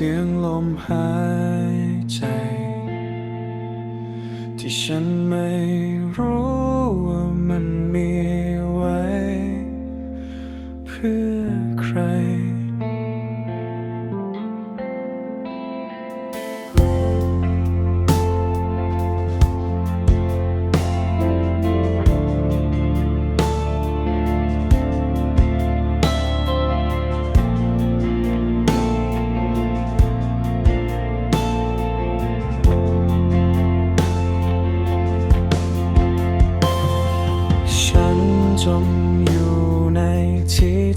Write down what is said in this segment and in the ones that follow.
สียงลมหายใจ ที่ฉันไม่รู้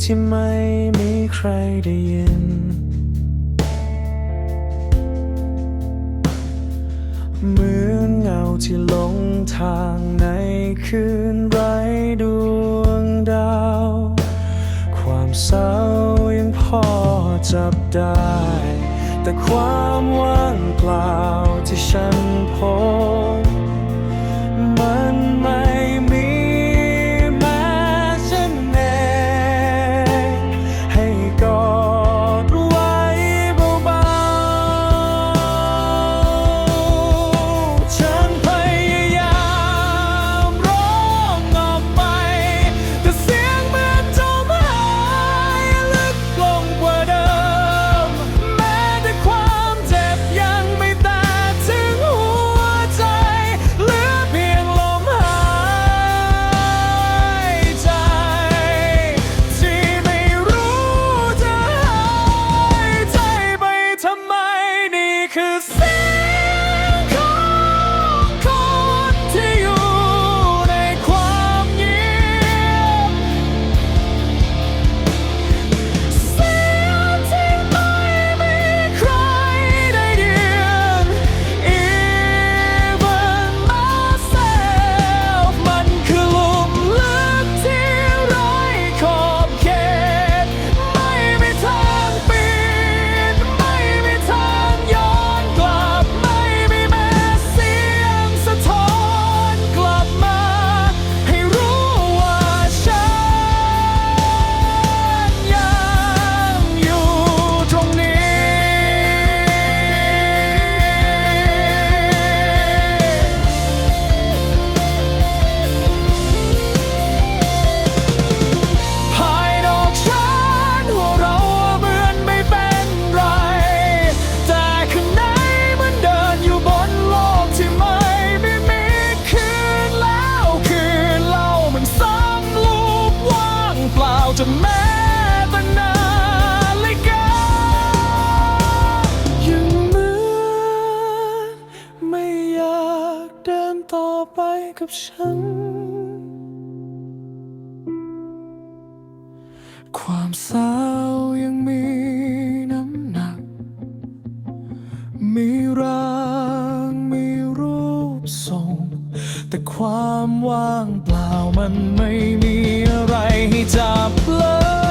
ที่ไม่มีใครได้ยิน เหมือนเงาที่หลงทางในคืนไร้ดวงดาว ความเศร้ายังพอจับได้ แต่ความว่างเปล่าที่ฉันพบ could say กับฉัน ความเศรายังมีน้ำหนัก มีร่างมีรูปทรง แต่ความว่างเปล่ามันไม่มีอะไรให้จับเลย